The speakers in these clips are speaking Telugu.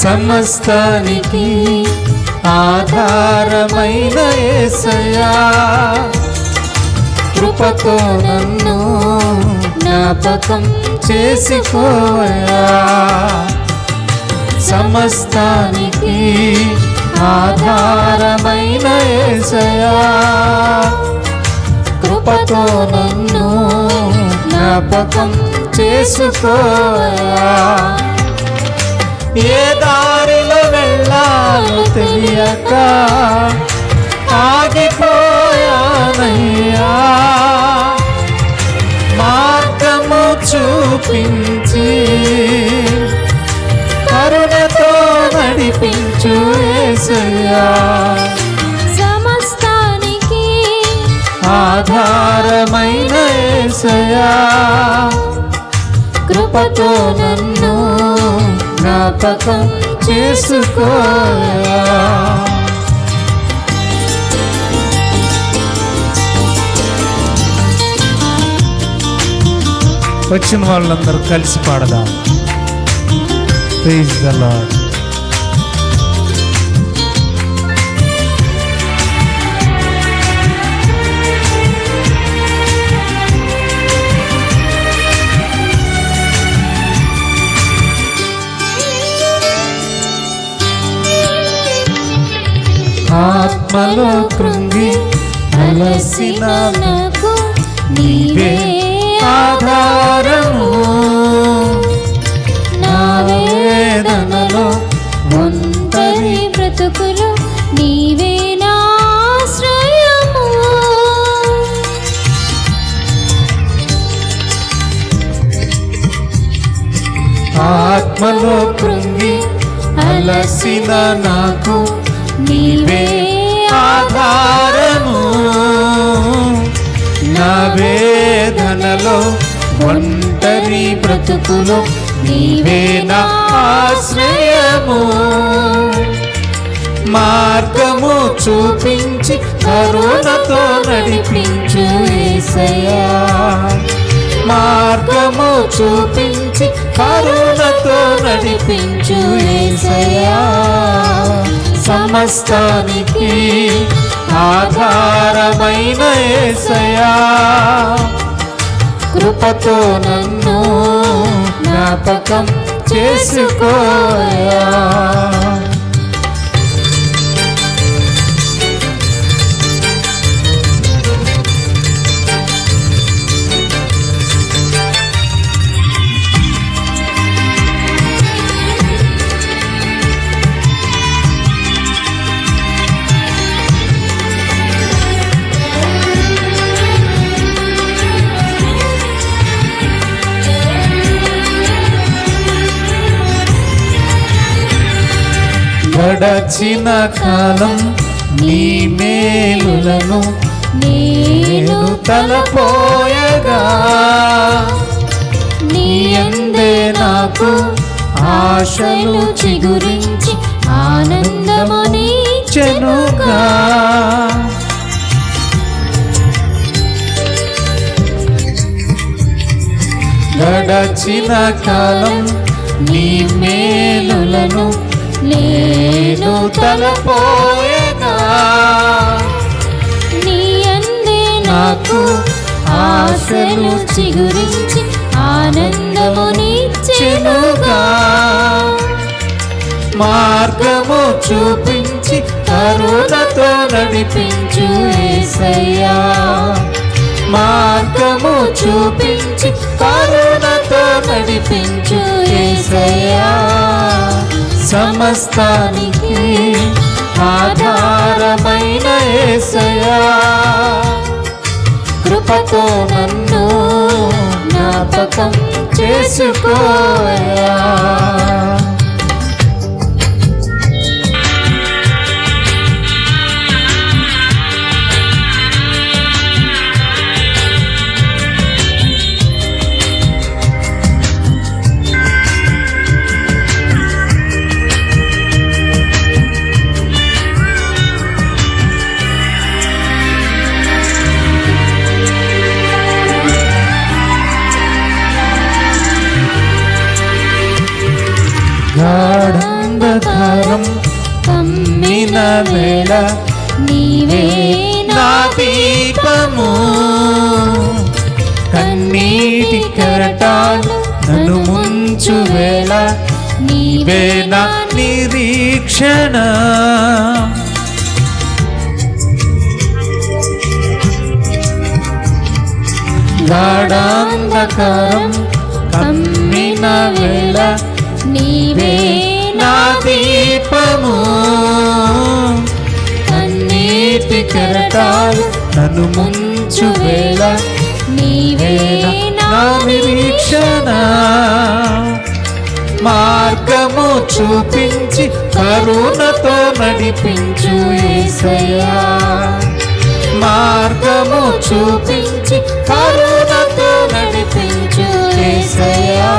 సమస్తానికి ఆధారమైన ఏసయా కృపతో నన్ను జ్ఞాపకం చేసుకోయా సమస్తానికి ఆధారమైన ఏసయా కృపతో నన్ను జ్ఞాపకం చేసుకోయా ఏ దారిలో వెళ్ళాలో తెలియక ఆగిపోయానయ్యా. మార్గము చూపించి కరుణతో నడిపించు ఏసయ్యా. సమస్తానికి ఆధారమైన ఏసయ్యా. కృపతో నన్ను జ్ఞాపకం చేసుకోయా వచ్చిన వాళ్ళందరూ కలిసి పాడదాం. ప్లీజ్ ద లాడ్ ఆత్మలో కృంగి అలసిన నాకు నీవే ఆధారము. నా వేదనలో ఒంటరి బ్రతుకులు నీవే నా ఆత్మలో కృంగి అలసిన నాకు ఒంటరి నీవే నా ఆశ్రయము. మార్గము చూపించి కరుణతో నడిపించు ఏసయ్యా. మార్గము చూపించి కరుణతో నడిపించు ఏసయ్యా. సమస్తానికి ఆధారమైన ఏసయా కృపతో నన్ను జ్ఞాపకం చేసుకోయా. గడచిన కాలం నీ మేలులను నేను తలపోయగా. నీ అందే నాకు ఆశలు చిగురించి ఆనందముని చెనుగా గడచిన కాలం నీ మేలులను నేను తలపోయగా నీ అందే నాకు ఆశలు చిగురించి ఆనందముని చెనుగా మార్గము చూపించి కరుణతో నడిపించు ఏసయ్యా. మార్గము చూపించి కరుణతో నడిపించు ఏసయ్యా. సమస్తానికి ఆధారమైన ఏసయ్యా. కృపతో నన్ను జ్ఞాపకం చేసుకోయా ఆనందధారం కమ్మిన వేళ నీవే నా దీపము కన్నీటి కరటాలు నన్ను ముంచు వేళ నీవే నా నిరీక్షణ గాఢాంధకారం కమ్మిన వేళ నీవే నా దీపము. కన్నీటి కెరటాలు నన్ను ముంచు వేళ నీవే నా నిరీక్షణ. మార్గము చూపించి కరుణతో నడిపించు యేసయ్యా మార్గము చూపించి కరుణతో నడిపించు యేసయ్యా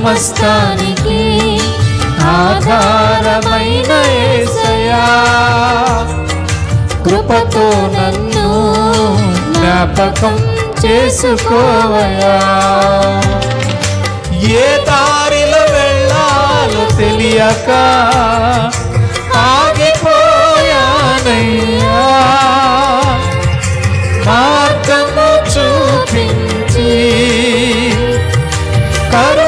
సమస్తానికి ఆధారమైన యేసయ్యా కృపతో నన్ను జ్ఞాపకం చేసుకోవయా ఏ దారిలో వెళ్ళాలో తెలియక ఆగిపోయానయ్యా. మార్గము చూపించి కరు